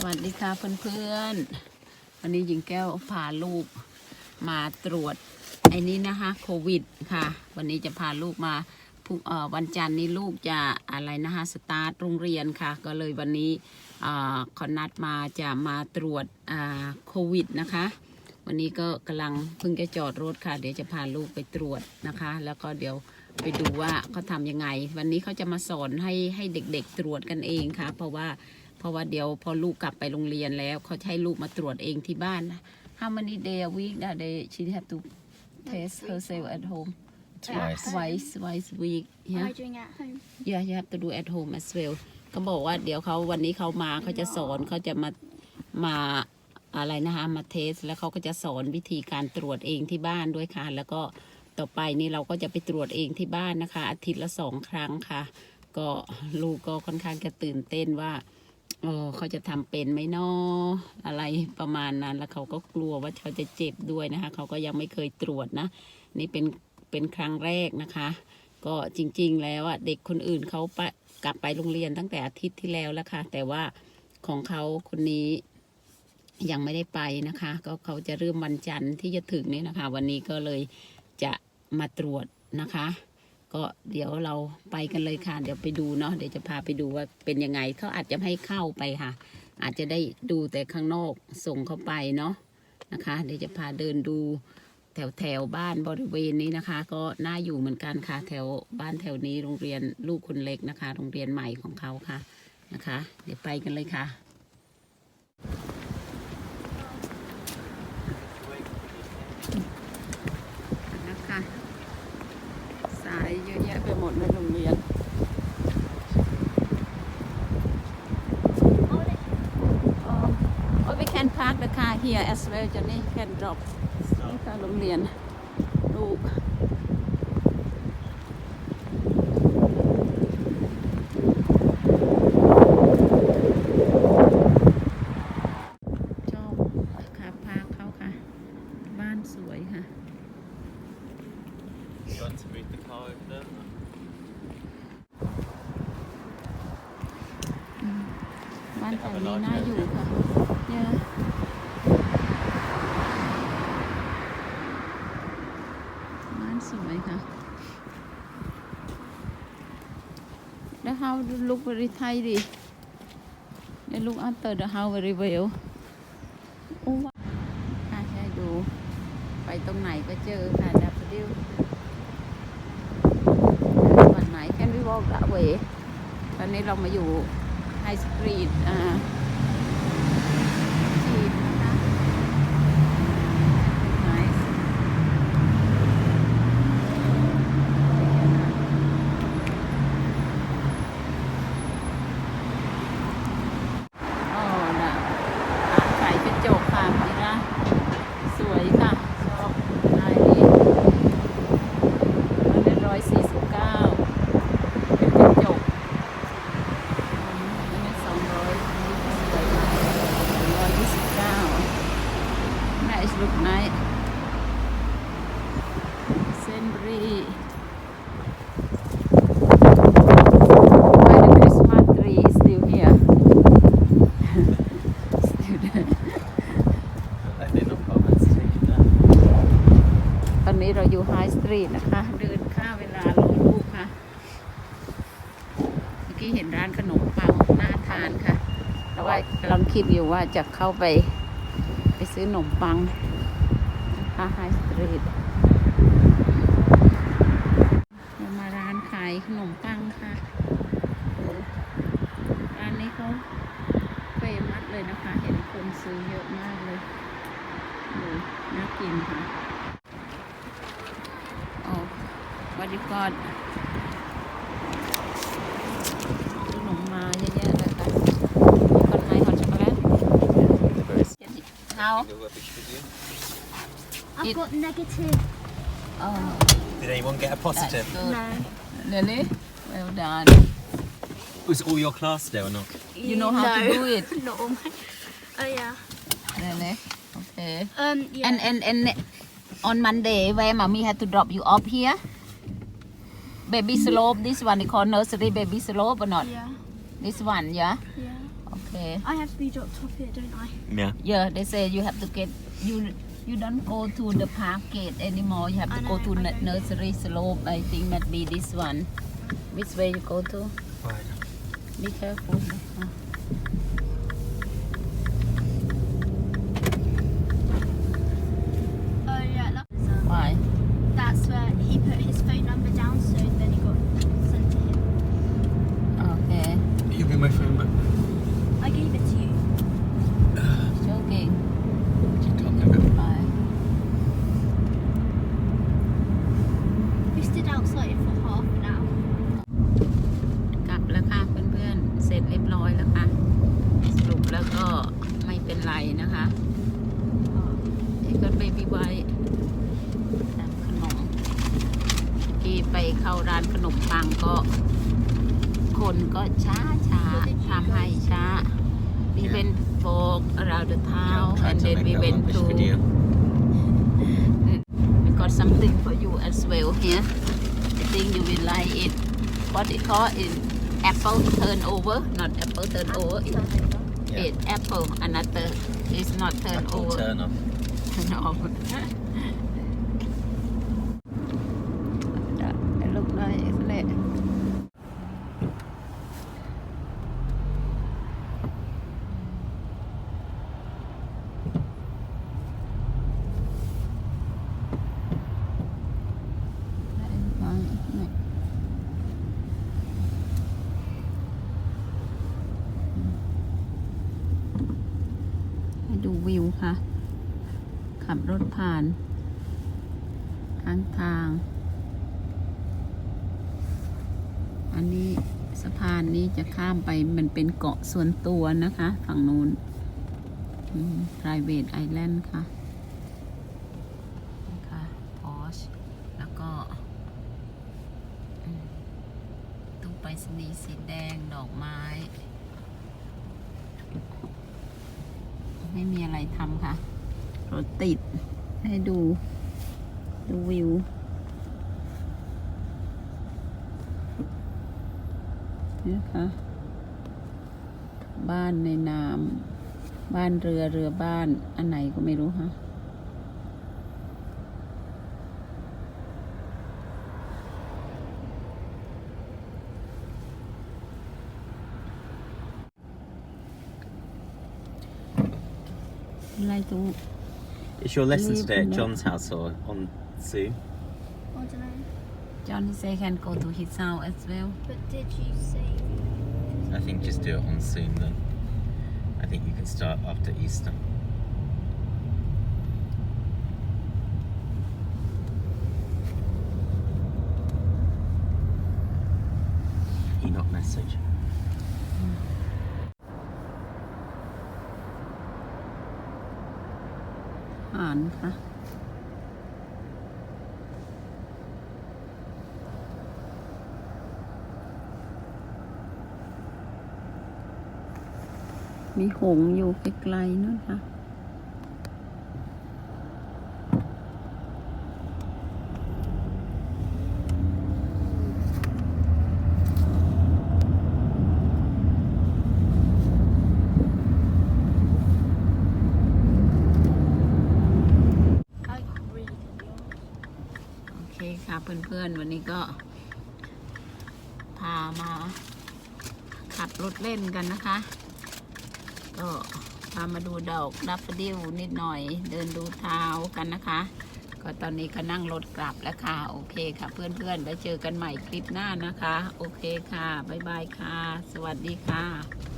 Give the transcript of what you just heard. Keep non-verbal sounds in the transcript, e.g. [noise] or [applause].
สวัสดีค่ะเพื่อนๆ วันนี้หญิงแก้วพาลูกมาตรวจไอ้นี้นะคะโควิดค่ะ วันนี้จะพาลูกมาวันจันทร์นี้ลูกจะอะไรนะคะสตาร์ทโรงเรียนค่ะ ก็เลยวันนี้อ่าเขานัดมาจะมาตรวจโควิดนะคะ วันนี้ก็กำลังเพิ่งจะจอดรถค่ะ เดี๋ยวจะพาลูกไปตรวจนะคะ แล้วก็เดี๋ยวไปดูว่าเขาทำยังไง วันนี้เขาจะมาสอนให้ให้เด็กๆตรวจกันเองค่ะ เพราะว่า เพราะว่าเดี๋ยวพอลูกกลับไปโรงเรียนแล้วเขาจะให้ลูกมาตรวจเองที่บ้าน How many day a week that they she have to test herself at home Twice. twice twice week yeah Am I doing it at home? yeah you have to do at home as well เขาบอกว่าเดี๋ยวเขาวันนี้เขามาเขาจะสอนเขาจะมามาอะไรนะคะมาเทส แล้วเขาก็จะสอนวิธีการตรวจเองที่บ้านด้วยค่ะ แล้วก็ต่อไปนี่เราก็จะไปตรวจเองที่บ้านนะคะ อาทิตย์ละสองครั้งค่ะ ก็ลูกก็ค่อนข้างจะตื่นเต้นว่า เออเขาจะทำเป็นไหมนาะอะไรประมาณนั้น แล้วเขาก็กลัวว่าเขาจะเจ็บด้วยนะคะ เขาก็ยังไม่เคยตรวจนะ นี่เป็นเป็นครั้งแรกนะคะ ก็จริง ๆ แล้วอะเด็กคนอื่นเขาไปกลับไปโรงเรียนตั้งแต่อาทิตย์ที่แล้วแล้วค่ะ แต่ว่าของเขาคนนี้ยังไม่ได้ไปนะคะ ก็เขาจะเริ่มวันจันทร์ที่จะถึงนี้นะคะ วันนี้ก็เลยจะมาตรวจนะคะ ก็เดี๋ยวเราไปกันเลยค่ะ เดี๋ยวไปดูเนาะเดี๋ยวจะพาไปดูว่าเป็นยังไงเขาอาจจะให้เข้าไปค่ะ อาจจะได้ดูแต่ข้างนอกส่งเข้าไปเนาะนะคะ เดี๋ยวจะพาเดินดูแถวแถวบ้านบริเวณนี้นะคะ ก็น่าอยู่เหมือนกันค่ะ แถวบ้านแถวนี้โรงเรียนลูกคนเล็กนะคะ โรงเรียนใหม่ของเขาค่ะนะคะ เดี๋ยวไปกันเลยค่ะสายเยอะแยะไปหมดในโรงเรียน Oh, we can park the car here as well จะนี่ can drop นี่ค่ะโรงเรียนลูก ชอบค่ะพาเขาค่ะ บ้านสวยค่ะ You want to read the car opener? บ้านแถวนี้น่าอยู่ค่ะเยอะบ้านสวยค่ะ how look very tidy. They look after the house very well. โอ้ว่าใช่ดู ไปตรงไหนก็เจอค่ะดับเบิลดิวันไหนแค่ไม่บอกละเวตอนนี้เรามาอยู่ไฮสตรีทอ่าจีนนะคะ Nice โอ้น่ะร้านขายกระจกค่ะนี่นะ สวยค่ะ ชอบลายนี้มันได้ร้อยสี่สิบเก้าเป็นกระจก อันนี้สองร้อยสวยมากร้อยยี่สิบเก้า nice look nice เซนบรี why the Christmas tree is still here still there I did not comment to take it down. ตอนนี้เราอยู่ไฮสตรีทนะคะ เดินค่าเวลารอลูกค่ะ เมื่อ กี้เห็นร้านขนมปังน่าทานค่ะแต่ว่ากำลังคิดอยู่ว่าจะเข้าไป ไปซื้อขนมปังนะคะไฮสตรีทเรามาร้านขายขนมปังค่ะโอ้ร้านนี้เขาเฟมัสเลยนะคะ เห็นคนซื้อเยอะมากเลยดูน่ากินค่ะอ๋อวัด do? I've It- got negative. อ๋อ Did anyone get a that's positive? good No. really well done Was all your class there or not? you know how to do it [laughs] Not all my. Oh yeah. really okay Um. Yeah. and and and on Monday where mommy had to drop you off here baby slope this one they call nursery baby slope or not yeah. this one yeah Yeah. Okay okay I have to be dropped off here, don't I? Yeah. yeah they say you have to get you you don't go to the park gate anymore you have to I go know, to I n- know. nursery slope I think that be this one which way you go to Right. be careful. Oh yeah, that was, um, why that's where he put his phone number down, so then he got sent to him. okay Give me my phone back. นไรนะคะเอกก็ไปบีไว้ทำขนมที่ไปเข้าร้านขนมปังก็ คนก็ช้าช้าทำให้ช้า we went for around the town Trying and to then make we that went rubbish to video. we got something for you as well here I think you will like it what it call in apple turnover not apple turnover it, Yeah. it apple another it's not turn Apple over turn off. [laughs] turn วิวค่ะ ขับรถผ่านข้างทาง อันนี้สะพานนี้จะข้ามไปมันเป็นเกาะส่วนตัวนะคะ ฝั่งนู้น private island ค่ะนี่ค่ะ Porsche แล้วก็อืมตู้ไปรษณีย์สีแดงดอกไม้ ไม่มีอะไรทำค่ะ รถติดให้ดู ดูวิว นี่ค่ะ บ้านในน้ำบ้านเรือเรือบ้าน อันไหนก็ไม่รู้ฮะ It's. Is your lesson today at John's house or on Zoom? John said he can go to his house as well. But did you say? I think just do it on Zoom then. I think you can start after Easter. Enoch message. Mm. านค่ะมีหงอยู่ไกลๆนู่นค่ะ I really did yours. โอ เพื่อนๆ วันนี้ก็ พามาขับรถเล่นกันนะคะ ก็พามาดูดอกดัฟเฟดิลนิดหน่อย เดินดูเท้ากันนะคะ ก็ตอนนี้ก็นั่งรถกลับแล้วค่ะ โอเคค่ะ เพื่อนๆ แล้วเจอกันใหม่คลิปหน้านะคะ โอเคค่ะ บ๊ายบายค่ะ สวัสดีค่ะ